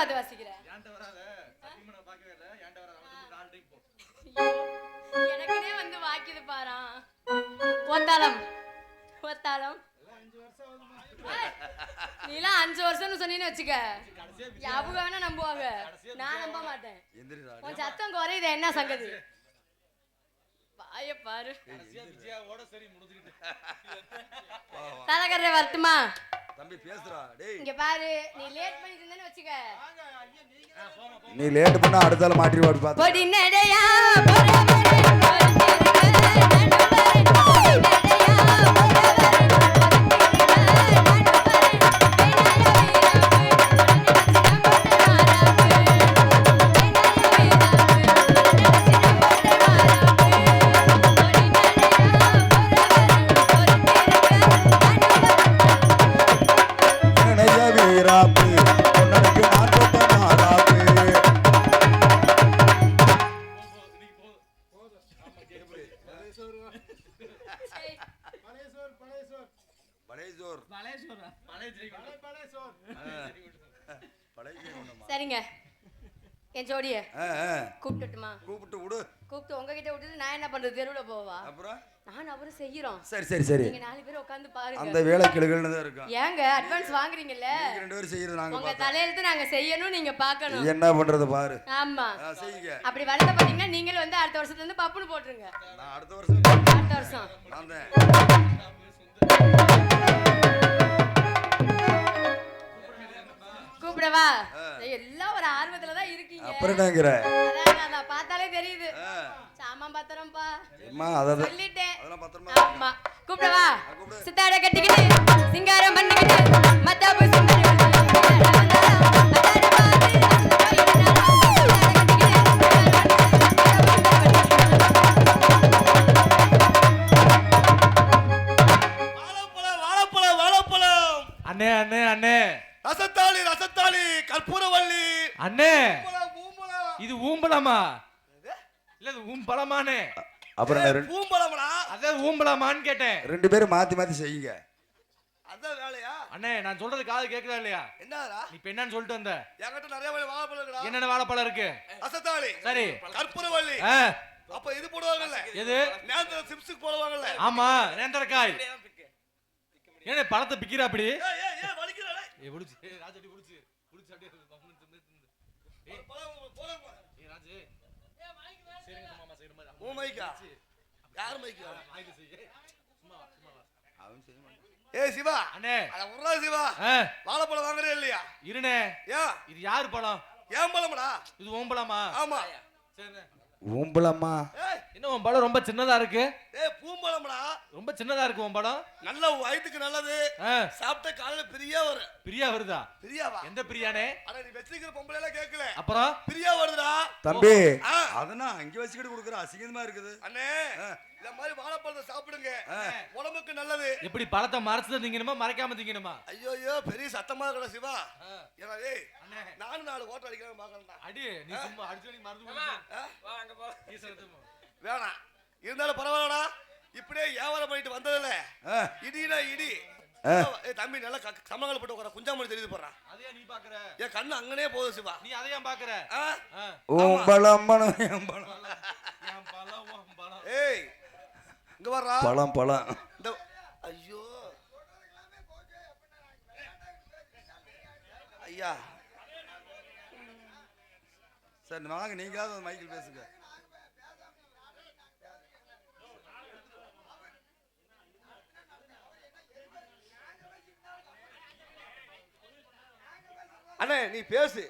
பார்த்து வாசிக்கிற வந்து எனக்குனே வாக்கிது பாரான் ஒத்தாளம் ஒத்தாளம் நீலாம் அஞ்சு வருஷம்னு சொன்னீன்னு வச்சுக்க. அவங்க வேணா நம்புவாங்க. நான் நம்ப மாட்டேன். உன் சத்தம் குறையுது என்ன சங்கதி? வாய பாரு. தலைக்கரை வரட்டுமா? தம்பி பேசுறா டேய். இங்க பாரு நீ லேட் பண்ணிட்டு வச்சுக்க. நீ லேட் பண்ணா அடுத்தால மாட்டிடுவாடு பாத்து. சரிங்க என் ஜோடிய. கூப்பிட்டுட்டுமா. கூப்பிட்டு விடு. கூப்பிட்டு உங்ககிட்ட விட்டுட்டு நான் என்ன பண்றது? தெருவுல போவா. அப்புறம்? நான் அவரும் செய்யறோம். சரி சரி சரி. நீங்க நாலு பேர் உட்காந்து அந்த பாருங்க வேலை கிளுகள்னு தான் இருக்கும். ஏங்க அட்வான்ஸ் வாங்குறீங்கல்ல? ரெண்டு பேரும் செய்யறது நாங்க உங்க தலையெழுத்து நாங்க செய்யணும் நீங்க பார்க்கணும். என்ன பண்றது பாரு. ஆமா. செய்யுங்க. அப்படி வருத்தப்பட்டீங்கன்னா நீங்களும் வந்து அடுத்த வருஷத்துல இருந்து பப்புனு போட்டுருங்க. நான் அடுத்த வருஷம் அடுத்த வருஷம். நான் அதான் அதான் பார்த்தாலே தெரியுது. சாமான் பத்திரம்ப்பா. அம்மா அதாவது சொல்லிட்டேன். ஆமா. கூப்பிடவா கூப்பிடு. சித்தாட கட்டிக்கிட்டு சிங்காரம் பண்ணிக்கிட்டு மத்தாப்பு அண்ணே அண்ணே அண்ணே. ரசத்தாளி ரசத்தாளி கற்பூரவள்ளி. அண்ணே. இது ஊம்பலாமா? இல்ல இது ஊம்பலமானே. அப்புறம் என்ன ரெண்டு- பூம்பழம்டா அதான் ஊம்பலாமான்னு கேட்டேன். ரெண்டு பேரும் மாத்தி மாத்தி செய்யுங்க. அதான் வேலையா? அண்ணே நான் சொல்றது காது கேக்குதா இல்லையா? என்னடா நீ இப்ப என்னன்னு சொல்லிட்டு வந்த. என்கிட்ட நிறைய வகை வாழைப்பழம் இருக்குடா. என்னென்ன வாழைப்பழம் இருக்கு? ரசத்தாளி சரி. கற்பூரவள்ளி. ஆ, அப்ப இது போடுவாங்கல்ல? எது? நேந்திர சிப்ஸுக்கு போடுவாங்கல்ல? ஆமா நேந்திரக்காய். ஏனே பழத்தை பிக்கிற அப்படி? ஏய் ஏய் ஏய் வலிக்கிறடா ஏய் புடிச்சு. ராஜடி புடிச்சு. புடிச்சு அப்படியே. ஏய் சிவா. அண்ணே. அட உர்ரா சிவா. வாழைப்பழம் வாங்குறே இல்லையா? இருண்ணே. ஏன்? இது யாரு பழம்? ஏன் பழம்டா? இது ஓம்பலாமா ஆமா. சரிண்ணே ஊம்பலம்மா. ஏய் என்ன உன் படம் ரொம்ப சின்னதா இருக்கு? ஏய் பூம்பழம்டா. ரொம்ப சின்னதா இருக்கு உன் படம். நல்ல வயித்துக்கு நல்லது. சாப்பிட்ட காலையில பிரியா வரும் பிரியா வருதா? பிரியாவா? எந்த பிரியானே அட நீ வச்சிருக்கிற பொம்பளை எல்லாம் கேட்கல அப்புறம்? பிரியா வருதுடா. தம்பி. ஆ. அதனா அங்க வச்சுக்கிட்டு கொடுக்குற அசிங்கமா இருக்குது. அண்ணே இந்த மாதிரி வாழைப்பழத்தை சாப்பிடுங்க. உடம்புக்கு நல்லது. எப்படி பழத்தை மறைச்சு திங்கணுமா மறைக்காம திங்கணுமா? ஐயோ ஐயோ பெரிய சத்தமா இருக்கட சிவா. ஏய் அண்ணே. நானும் நாலு ஓட்ட அடிக்கிறேன் பாக்கறேன்டா அடி நீ சும்மா அடிச்சு நீ மறந்து போடு. ஈஸ்வரன் திரும்ப. வேணாம். இருந்தாலும் பரவாயில்லடா. இப்படியே வியாபாரம் பண்ணிட்டு வந்ததில்ல. இடினா இடி. தம்பி நல்லா க- சமணங்கள் போட்டு உட்கார. குஞ்சாமணி தெரியுது போடுறான் அதையா நீ பாக்குற? என் கண்ணு அங்கனே போகுது சிவா. நீ அதையா பாக்குற? ஆ? ஆ. ஊம்பலம்மனும் எம்பலம் என் பழம் உன் பழம் ஏய் இங்க வர்றா பழம் பழம் இந்த ஐயோ. ஐயா. சரி வாங்க நீங்களாவது மைக்கில் பேசுங்க. அண்ணே நீ பேசு.